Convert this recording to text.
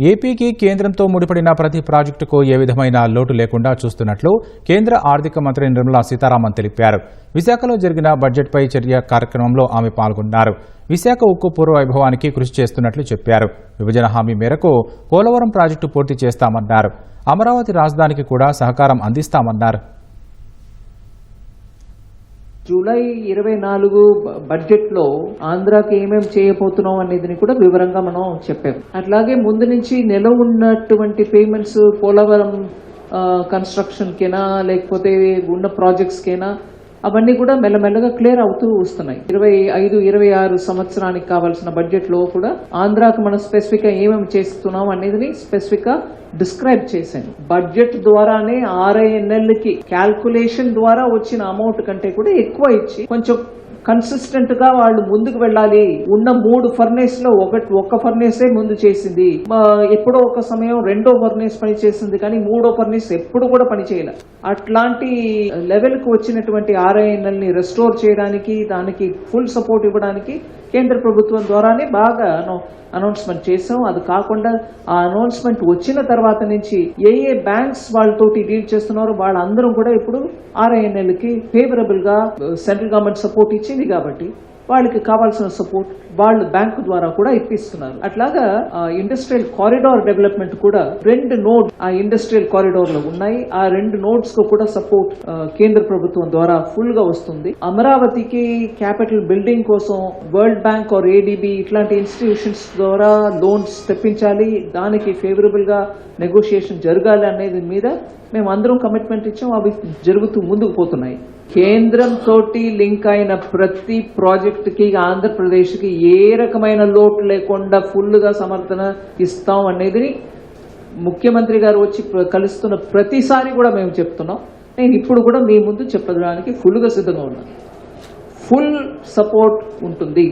ఏపీకి కేంద్రంతో ముడిపడిన ప్రతి ప్రాజెక్టుకు ఏ విధమైన లోటు లేకుండా చూస్తున్నట్లు కేంద్ర ఆర్థిక మంత్రి నిర్మలా సీతారామన్ తెలిపారు. విశాఖలో జరిగిన బడ్జెట్పై చర్య కార్యక్రమంలో ఆమె పాల్గొన్నారు. విశాఖ ఉక్కు పూర్వ వైభవానికి కృషి చేస్తున్నట్లు చెప్పారు. విభజన హామీ మేరకు పోలవరం ప్రాజెక్టు పూర్తి చేస్తామన్నారు. అమరావతి రాజధానికి కూడా సహకారం అందిస్తామన్నారు. జూలై ఇరవై నాలుగు బడ్జెట్లో బడ్జెట్లో ఆంధ్రాకి ఏమేమి చేయబోతున్నాం అనేది కూడా వివరంగా మనం చెప్పాం. అట్లాగే ముందు నుంచి నెల ఉన్నటువంటి పేమెంట్స్ పోలవరం కన్స్ట్రక్షన్కేనా లేకపోతే ఉన్న ప్రాజెక్ట్స్కేనా అవన్నీ కూడా మెల్లమెల్లగా క్లియర్ అవుతూ వస్తున్నాయి. ఇరవై ఐదు ఇరవై ఆరు సంవత్సరానికి కావాల్సిన బడ్జెట్లో కూడా ఆంధ్రాకు మనం స్పెసిఫిక్గా ఏమేమి చేస్తున్నాం అనేది స్పెసిఫిక్గా డిస్క్రైబ్ చేశాను. బడ్జెట్ ద్వారానే ఆర్ఐఎన్ఎల్కి క్యాల్కులేషన్ ద్వారా వచ్చిన అమౌంట్ కంటే కూడా ఎక్కువ ఇచ్చి కొంచెం కన్సిస్టెంట్గా వాళ్ళు ముందుకు వెళ్ళాలి. ఉన్న మూడు ఫర్నేస్లో ఒకటి ఒక్క ఫర్నేసే ముందు చేసింది. ఎప్పుడో ఒక సమయం రెండో ఫర్నేస్ పని చేసింది కానీ మూడో ఫర్నేస్ ఎప్పుడు కూడా పనిచేయలే అట్లాంటి లెవెల్కు వచ్చినటువంటి ఆర్ఐఎన్ఎల్ని రెస్టోర్ చేయడానికి దానికి ఫుల్ సపోర్ట్ ఇవ్వడానికి కేంద్ర ప్రభుత్వం ద్వారానే బాగా అనౌన్స్మెంట్ చేసాం అది కాకుండా ఆ అనౌన్స్మెంట్ వచ్చిన తర్వాత నుంచి ఏ ఏ బ్యాంక్స్ వాళ్ళతోటి డీల్ చేస్తున్నారో వాళ్ళందరం కూడా ఇప్పుడు ఆర్ఐఎన్ఎల్కి ఫేవరబుల్గా సెంట్రల్ గవర్నమెంట్ సపోర్ట్ ఇచ్చి వచ్చింది కాబట్టి వాళ్ళకి కావాల్సిన సపోర్ట్ వాళ్ళు బ్యాంకు ద్వారా కూడా ఇప్పిస్తున్నారు. అట్లాగా ఇండస్ట్రియల్ కారిడార్ డెవలప్మెంట్ కూడా రెండు నోడ్ ఆ ఇండస్ట్రియల్ కారిడార్లో ఉన్నాయి. ఆ రెండు నోడ్స్కు కూడా సపోర్ట్ కేంద్ర ప్రభుత్వం ద్వారా ఫుల్గా వస్తుంది. అమరావతికి క్యాపిటల్ బిల్డింగ్ కోసం వరల్డ్ బ్యాంక్ ఆర్ ఏడిబి ఇట్లాంటి ఇన్స్టిట్యూషన్స్ ద్వారా లోన్స్ తెప్పించాలి. దానికి ఫేవరబుల్గా నెగోషియేషన్ జరగాలి అనేది మీద మేము అందరం కమిట్మెంట్ ఇచ్చాం. అవి జరుగుతూ ముందుకు పోతున్నాయి. కేంద్రం తోటి లింక్ అయిన ప్రతి ప్రాజెక్ట్కి ఆంధ్రప్రదేశ్కి ఏ రకమైన లోటు లేకుండా ఫుల్గా సమర్థన ఇస్తాం అనేది ముఖ్యమంత్రి గారు వచ్చి కలుస్తున్న ప్రతిసారి కూడా మేము చెప్తున్నాం. నేను ఇప్పుడు కూడా మీ ముందు చెప్పడానికి ఫుల్గా సిద్ధంగా ఉన్నాను. ఫుల్ సపోర్ట్ ఉంటుంది.